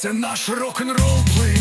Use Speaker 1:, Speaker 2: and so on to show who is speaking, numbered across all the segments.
Speaker 1: Це наш рок-н-рол плей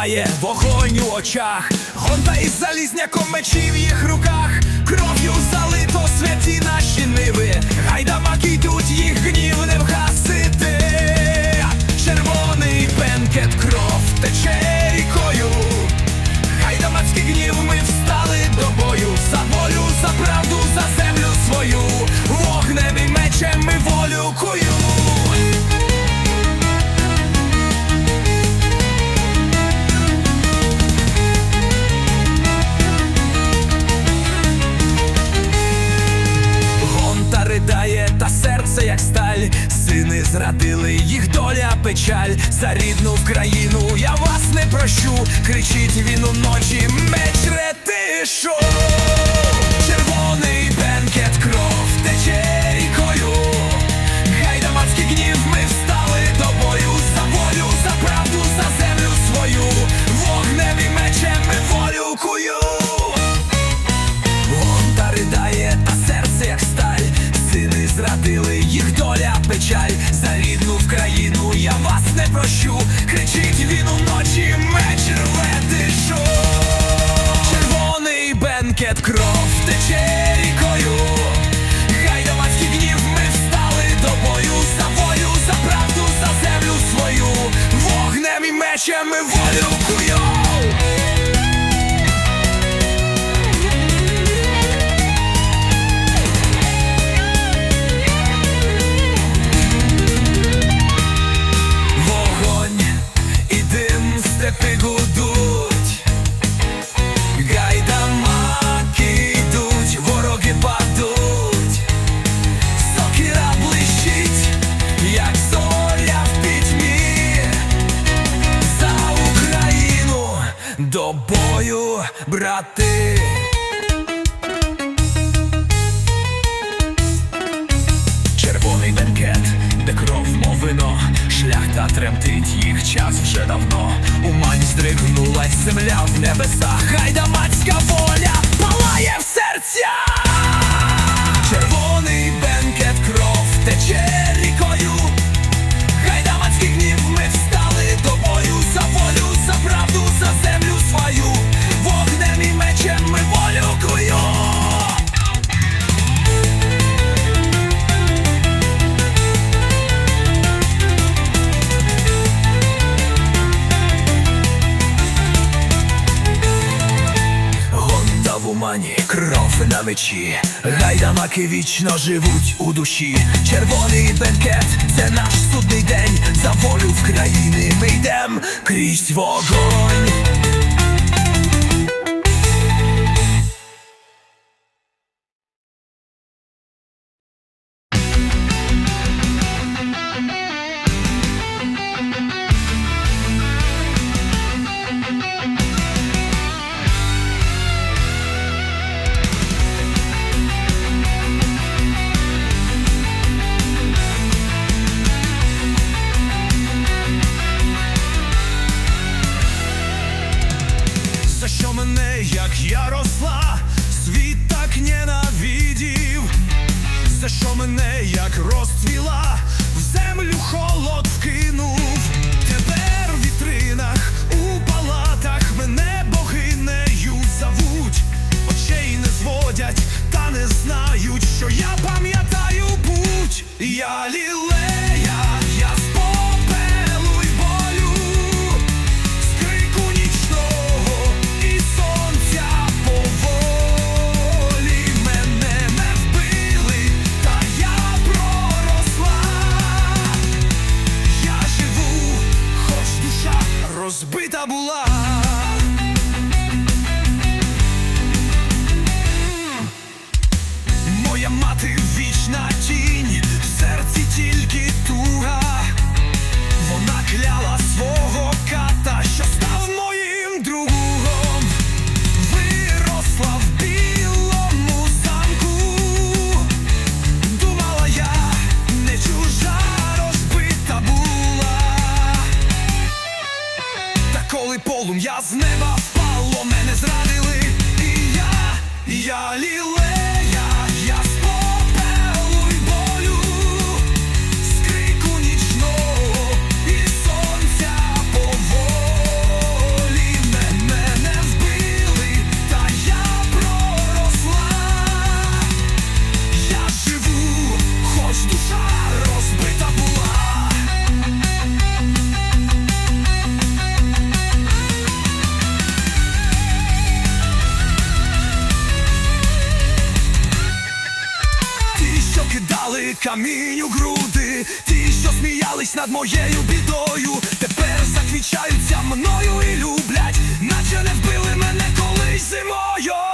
Speaker 1: палає вогонь у очах, гонта із залізняком мечі в їх руках, кров'ю залито святі наші ниви, гайдамаки йдуть, їх гнів не вгасити, червоний бенкет кров тече. зрадили їх доля, печаль за рідну країну я вас не прощу. Кричить він уночі, меч ретишо. Брати. Червоний бенкет, де кров, мов вино, шляхта тремтить, їх час вже давно. Умань здригнулась земля в небесах, Хайдамацька воля палає в серцях. На гайдамаки вічно живуть у душі. Червоний бенкет, це наш судний день. За волю в країни ми йдем крізь вогонь. Мене, як я росла, світ так ненавидів, за що мене, як розцвіла, в землю холод вкинув. Тепер в вітринах, у палатах мене богинею зовуть, очей не зводять, та не знають, що я пам'ятаю путь. Я лілея, розбита була. Камінь у груди, ті, що сміялись над моєю бідою, тепер заквічаються мною і люблять, наче не вбили мене колись зимою.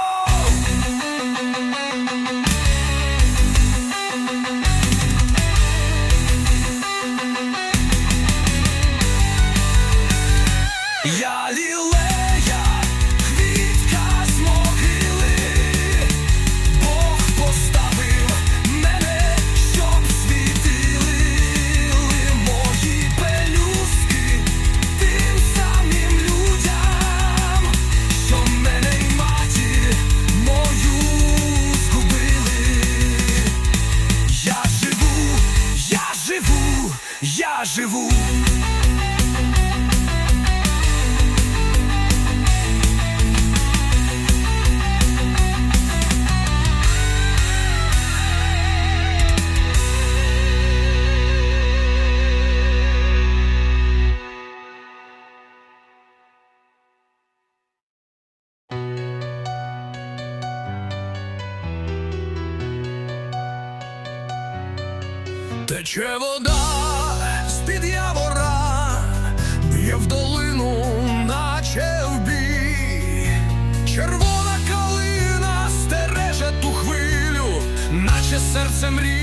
Speaker 1: я живу. sembrí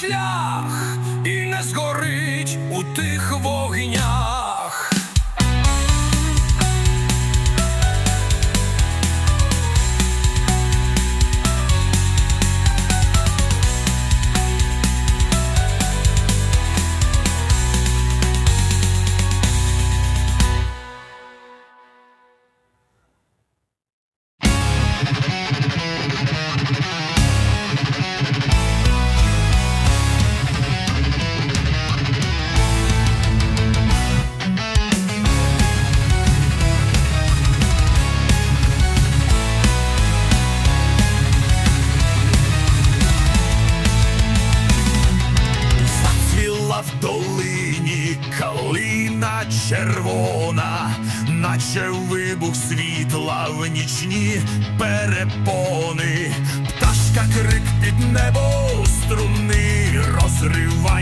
Speaker 1: шлях і не згорить у тих вогнях. червона, наче вибух світла в нічні перепони, пташка крик під небо струни
Speaker 2: розрива.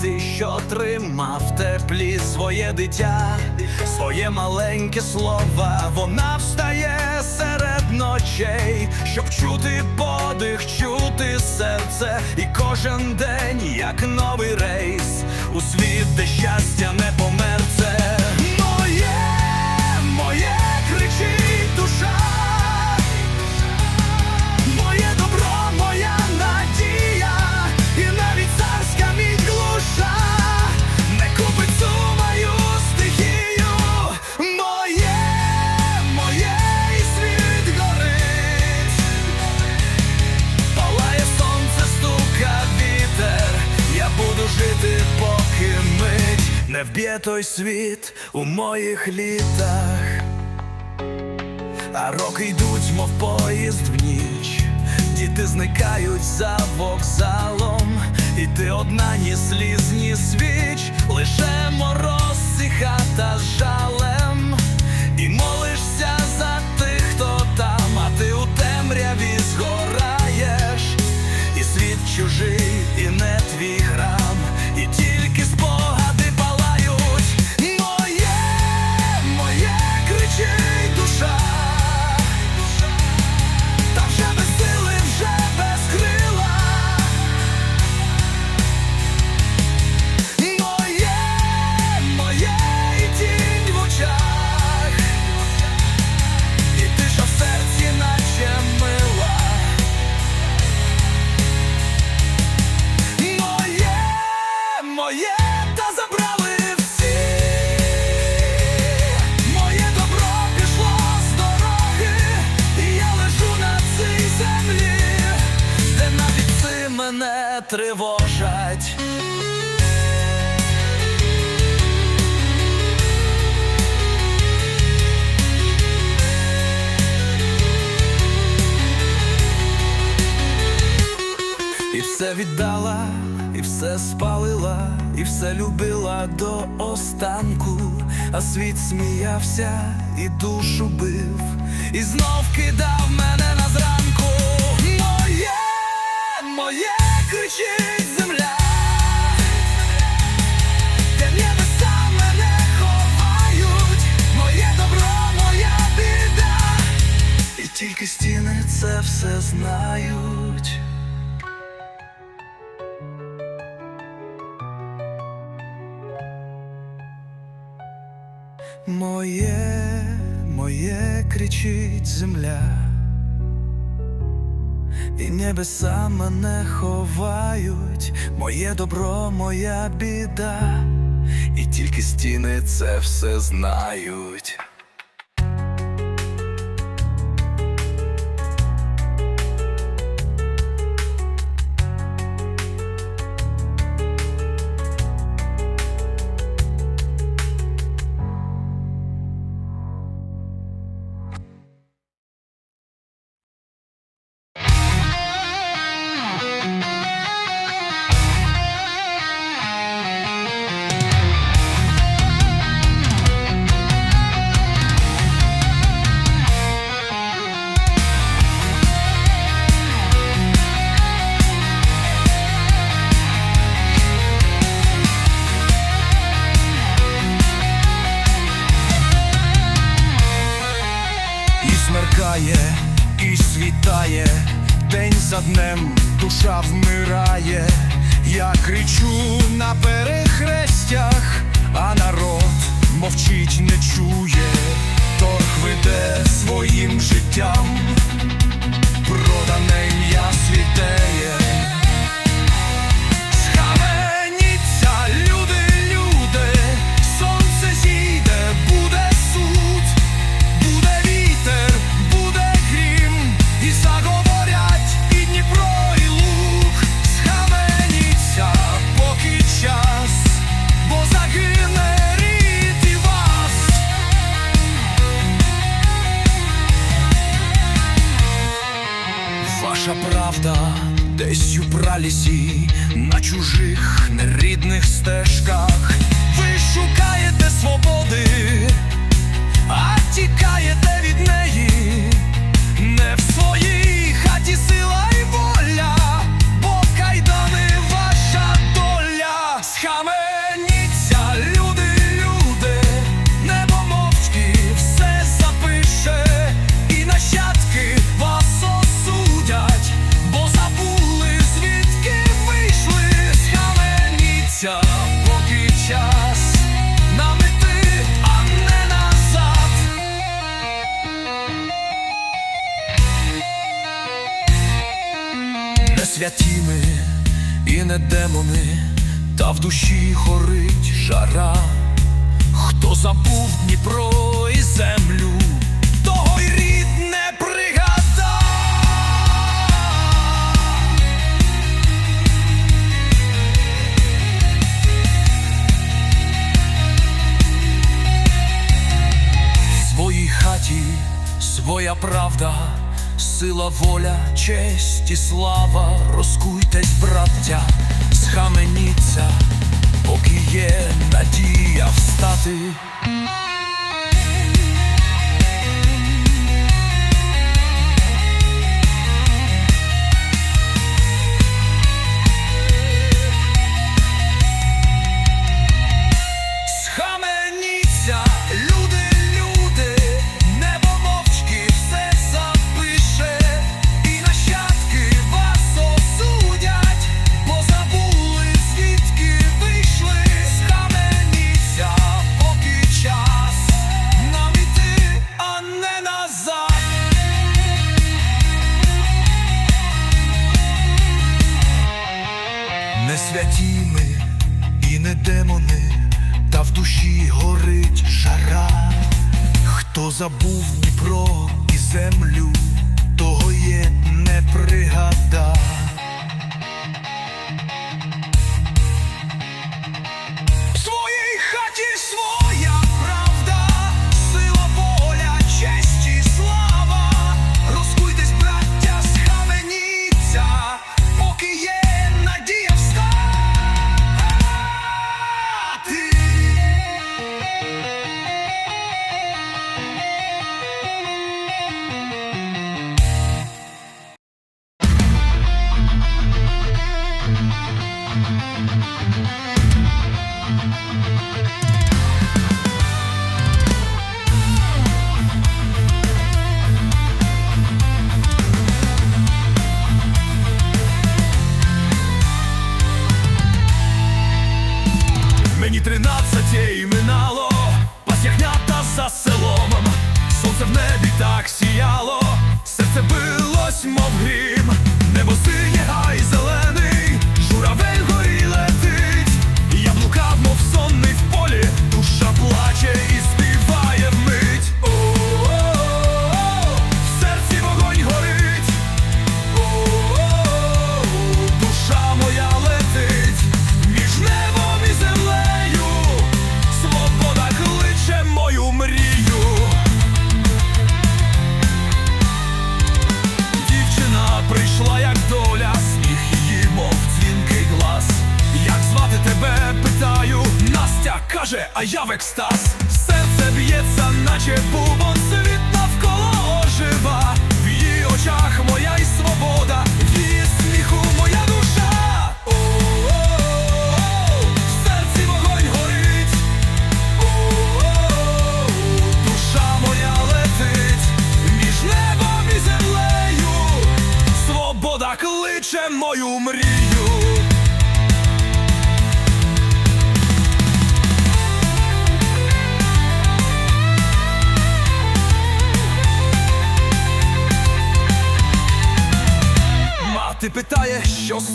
Speaker 2: Мати, що тримав в теплі своє дитя, своє маленьке слово, вона встає серед ночей, щоб чути подих, чути серце, і кожен день, як новий рейс, у світ, де щастя не померце. Вб'є той світ у моїх літах. А роки йдуть, мов поїзд в ніч, діти зникають за вокзалом, і ти одна ні сліз, ні свіч, лише мороз і хата жалем, тривожать. І все віддала, і все спалила, і все любила до останку, а світ сміявся і душу бив, і знов кидав мене на зранку. Моє, моє тільки стіни це все знають. Моє, моє кричить земля, і небеса мене ховають, моє добро, моя біда, і тільки стіни це все знають. Днем душа вмирає. Я кричу на перехрестях, а народ мовчить, не чує, торг веде своїм життям, продане ім'я світеє. Ваша правда десь у пралісі, на чужих нерідних стежках. Ви шукаєте свободи, а тікаєте від неї не демони, та в душі горить жара, хто забув Дніпро і землю, того й рід не пригада. Своїй хаті своя правда сила, воля, честь і слава, розкуйтесь, браття, схаменіться, поки є надія встати.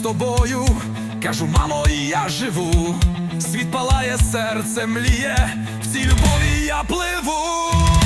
Speaker 2: тобою, кажу, мамо, я живу, світ палає, серце мліє, в цій любові я пливу.